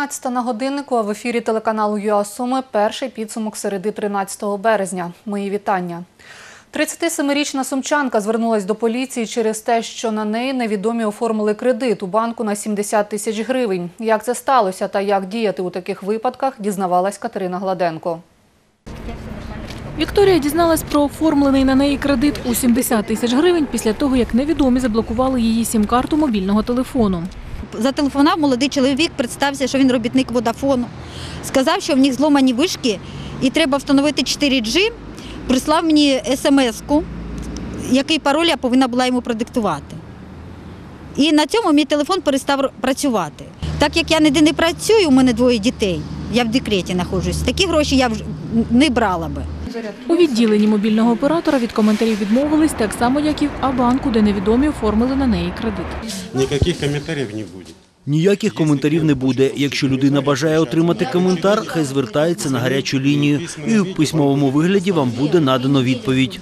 17 на годиннику, а в ефірі телеканалу ЮА Суми перший підсумок середи 13 березня. Мої вітання. 37-річна сумчанка звернулась до поліції через те, що на неї невідомі оформили кредит у банку на 70 тисяч гривень. Як це сталося та як діяти у таких випадках, дізнавалась Катерина Гладенко. Вікторія дізналась про оформлений на неї кредит у 70 тисяч гривень після того, як невідомі заблокували її сім-карту мобільного телефону. Зателефонував молодий чоловік, представився, що він робітник водафону. Сказав, що в них зломані вишки і треба встановити 4G. Прислав мені смс-ку, який пароль я повинна була йому продиктувати. І на цьому мій телефон перестав працювати. Так як я ніде не працюю, у мене двоє дітей, я в декреті знаходжусь, такі гроші я не брала би. У відділенні мобільного оператора від коментарів відмовились, так само, як і в А-банку, де невідомі оформили на неї кредит. Никаких комментариев не будет. Ніяких коментарів не буде. Якщо людина бажає отримати коментар, хай звертається на гарячу лінію, і в письмовому вигляді вам буде надано відповідь.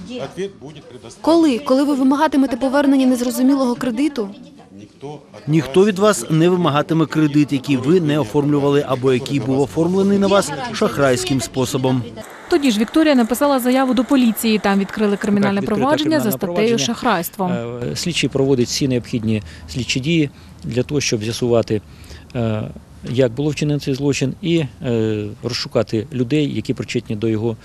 Коли? Коли ви вимагатимете повернення незрозумілого кредиту? Ніхто від вас не вимагатиме кредит, який ви не оформлювали або який був оформлений на вас шахрайським способом. Тоді ж Вікторія написала заяву до поліції. Там відкрили кримінальне провадження за статтею шахрайство. Е, Слідчий проводить всі необхідні слідчі дії для того, щоб з'ясувати, е, як було вчинено цей злочин, і е, розшукати людей, які причетні до його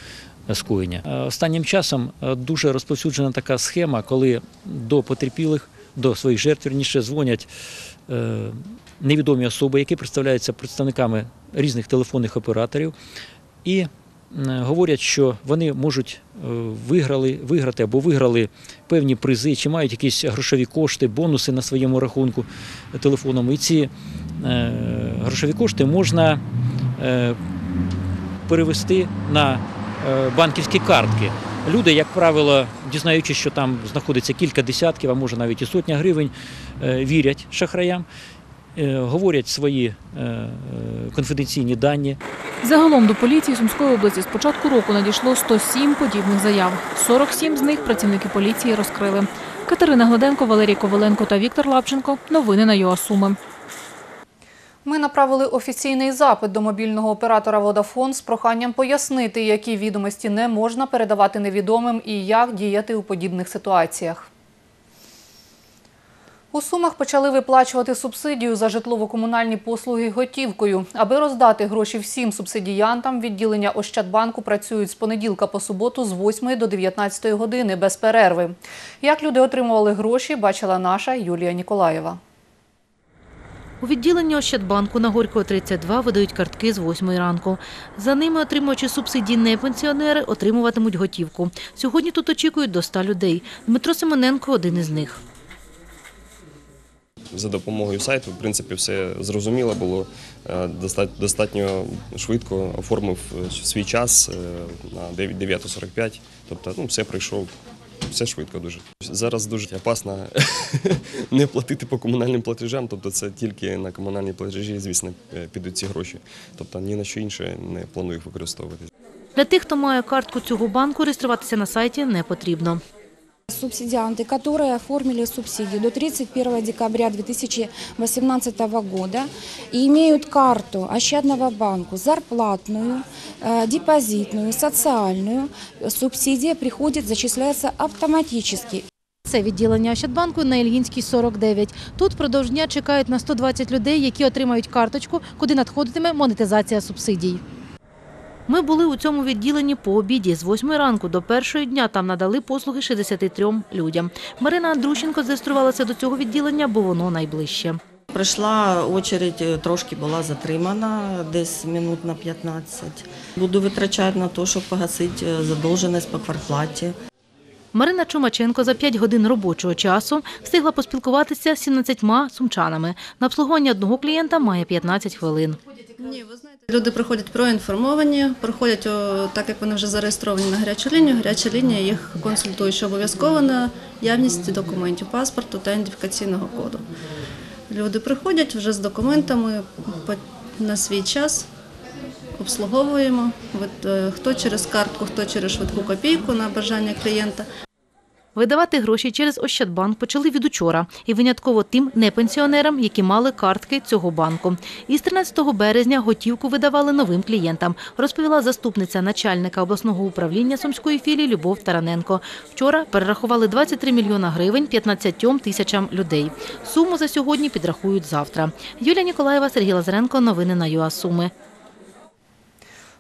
скоєння. Останнім часом дуже розповсюджена така схема, коли до потерпілих, до своїх жертв вірніше, дзвонять е, невідомі особи, які представляються представниками різних телефонних операторів. І говорять, що вони можуть е, виграли, виграти або виграли певні призи, чи мають якісь грошові кошти, бонуси на своєму рахунку телефонному. І ці е, грошові кошти можна перевести на банківські картки. Люди, як правило, дізнаючись, що там знаходиться кілька десятків, а може навіть і сотня гривень, е, вірять шахраям, е, говорять свої е, конфіденційні дані, Загалом до поліції Сумської області з початку року надійшло 107 подібних заяв. 47 з них працівники поліції розкрили. Катерина Гладенко, Валерій Коваленко та Віктор Лапченко. Новини на ЮАСуми. Ми направили офіційний запит до мобільного оператора Водафон з проханням пояснити, які відомості не можна передавати невідомим і як діяти у подібних ситуаціях. У Сумах почали виплачувати субсидію за житлово-комунальні послуги готівкою. Аби роздати гроші всім субсидіянтам, відділення Ощадбанку працюють з понеділка по суботу з 8 до 19 години без перерви. Як люди отримували гроші, бачила наша Юлія Ніколаєва. У відділенні Ощадбанку на Горького 32 видають картки з 8 ранку. За ними отримуючи субсидії не пенсіонери отримуватимуть готівку. Сьогодні тут очікують до 100 людей. Дмитро Симоненко – один із них. За допомогою сайту, в принципі, все зрозуміло було. Е, Достатньо швидко оформив е, свій час е, на 9 9.45. Тобто, ну, все пройшов, все швидко дуже. Зараз дуже опасно не платити по комунальним платежам, тобто це тільки на комунальні платежі, звісно, е, підуть ці гроші. Тобто ні на що інше не планую їх використовувати. Для тих, хто має картку цього банку, реєструватися на сайті не потрібно. Субсидианты, которые оформили субсидию до 31 декабря 2018 года и имеют карту Ощадного банку, зарплатную, э, депозитную, социальную, субсидия приходит, зачисляется автоматически. Це відділення Ощадбанку на Ільїнській 49. Тут впродовж дня чекають на 120 людей, які отримають карточку, куди надходитиме монетизація субсидій. Ми були у цьому відділенні по обіді. З 8 ранку до першої дня там надали послуги 63 людям. Марина Андрущенко зареєструвалася до цього відділення, бо воно найближче. Прийшла очередь, е, трошки була затримана, десь минут на 15. Буду витрачати на те, щоб погасити е, задовженість по квартплаті. Марина Чумаченко за 5 годин робочого часу встигла поспілкуватися з 17 сумчанами. На обслуговування одного клієнта має 15 хвилин. Люди приходять проінформовані, приходять, так як вони вже зареєстровані на гарячу лінію. Гаряча лінія їх консультує, що обов'язково на явність документів, паспорту та ідентифікаційного коду. Люди приходять вже з документами на свій час, обслуговуємо. Е, Хто через картку, хто через швидку копійку на бажання клієнта. Видавати гроші через Ощадбанк почали від учора і винятково тим непенсіонерам, які мали картки цього банку. Із 13 березня готівку видавали новим клієнтам, розповіла заступниця начальника обласного управління Сумської філії Любов Тараненко. Вчора перерахували 23 мільйона гривень 15 тисячам людей. Суму за сьогодні підрахують завтра. Юлія Ніколаєва, Сергій Лазаренко. Новини на ЮА Суми.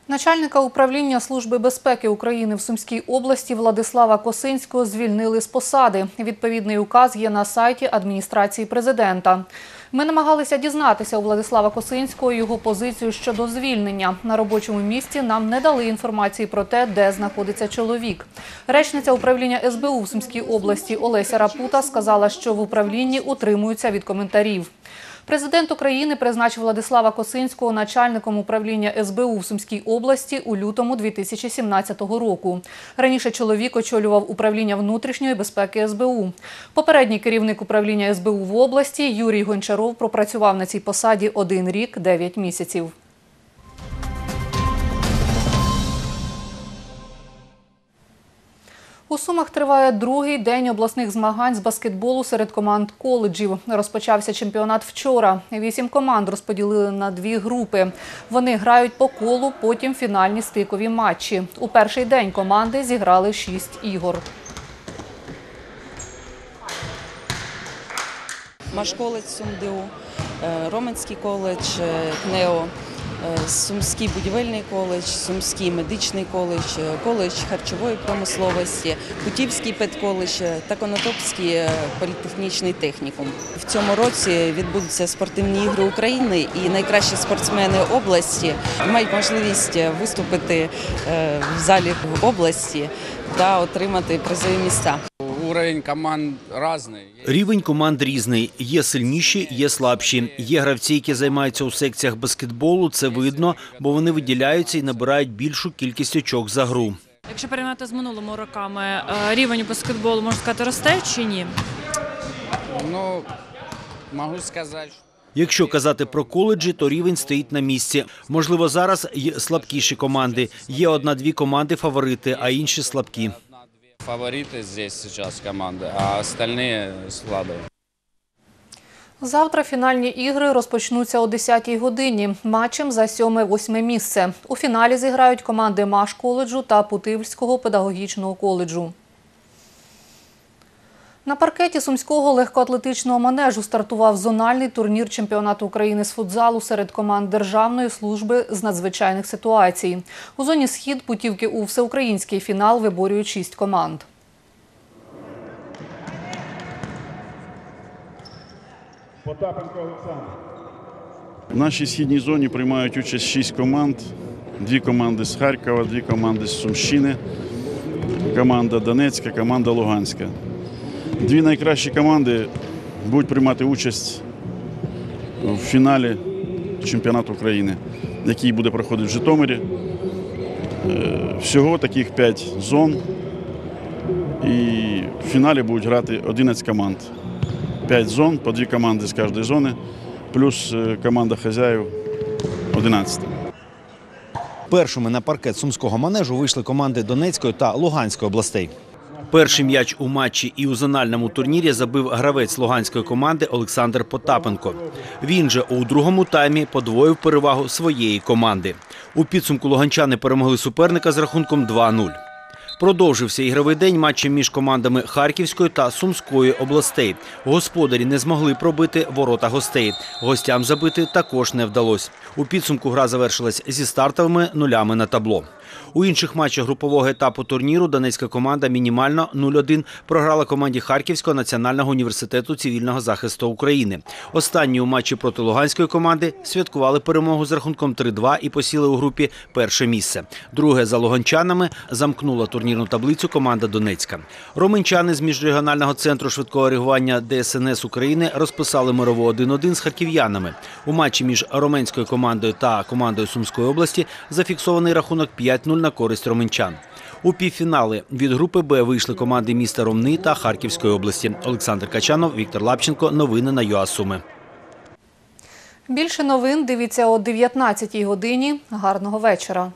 Начальника управління Служби безпеки України в Сумській області Владислава Косинського звільнили з посади. Відповідний указ є на сайті адміністрації президента. Ми намагалися дізнатися у Владислава Косинського його позицію щодо звільнення. На робочому місці нам не дали інформації про те, де знаходиться чоловік. Речниця управління СБУ в Сумській області Олеся Рапута сказала, що в управлінні утримуються від коментарів. Президент України призначив Владислава Косинського начальником управління СБУ в Сумській області у лютому 2017 року. Раніше чоловік очолював управління внутрішньої безпеки СБУ. Попередній керівник управління СБУ в області Юрій Гончаров пропрацював на цій посаді один рік дев'ять місяців. У Сумах триває другий день обласних змагань з баскетболу серед команд коледжів. Розпочався чемпіонат вчора. Вісім команд розподілили на дві групи. Вони грають по колу, потім фінальні стикові матчі. У перший день команди зіграли шість ігор. Машколедж СумДУ, е, Роменський коледж, е, КНЕО, Сумський будівельний коледж, Сумський медичний коледж, е, коледж харчової промисловості, Путівський педколедж е, та Конотопський е, політехнічний технікум. В цьому році відбудуться спортивні ігри України і найкращі спортсмени області мають можливість виступити е, в залі області та отримати призові місця. Уровень команд разный. Рівень команд різний. Є сильніші, є слабші. Є гравці, які займаються у секціях баскетболу. Це видно, бо вони виділяються і набирають більшу кількість очок за гру. Якщо порівняти з минулими роками, е, рівень баскетболу можна сказати росте чи ні? Ну, могу сказать, что Якщо казати про коледжі, то рівень стоїть на місці. Можливо, зараз є слабкіші команди. Є одна-дві команди фаворити, а інші слабкі. фавориты здесь сейчас команды, а остальные слабые. Завтра фінальні ігри розпочнуться о 10-й годині матчем за 7-8 місце. У фіналі зіграють команди Маш-коледжу та Путивльського педагогічного коледжу. На паркеті сумського легкоатлетичного манежу стартував зональний турнір чемпіонату України з футзалу серед команд Державної служби з надзвичайних ситуацій. У зоні схід путівки у всеукраїнський фінал виборюють шість команд. В нашій східній зоні приймають участь шість команд. Дві команди з Харкова, дві команди з Сумщини, команда Донецька, команда Луганська. Дві найкращі команди будуть приймати участь в фіналі чемпіонату України, який буде проходити в Житомирі. Е, Всього таких п'ять зон. І в фіналі будуть грати 11 команд. П'ять зон, по дві команди з кожної зони, плюс е, команда хазяїв 11. Першими на паркет сумського манежу вийшли команди Донецької та Луганської областей. Перший м'яч у матчі і у зональному турнірі забив гравець луганської команди Олександр Потапенко. Він же у другому таймі подвоїв перевагу своєї команди. У підсумку луганчани перемогли суперника з рахунком 2-0. Продовжився ігровий день матчем між командами Харківської та Сумської областей. Господарі не змогли пробити ворота гостей. Гостям забити також не вдалося. У підсумку гра завершилась зі стартовими нулями на табло. У інших матчах групового етапу турніру донецька команда мінімально 0-1 програла команді Харківського національного університету цивільного захисту України. Останні у матчі проти луганської команди святкували перемогу з рахунком 3-2 і посіли у групі перше місце. Друге за луганчанами замкнула турнірну таблицю команда Донецька. Роменчани з міжрегіонального центру швидкого реагування ДСНС України розписали мирову 1-1 з харків'янами. У матчі між роменською командою та командою Сумської області зафіксований рахунок 5-0 на користь роменчан. У півфінали від групи Б вийшли команди міста Ромни та Харківської області. Олександр Качанов, Віктор Лапченко. Новини на ЮАСуми. Більше новин дивіться о 19-й годині. Гарного вечора.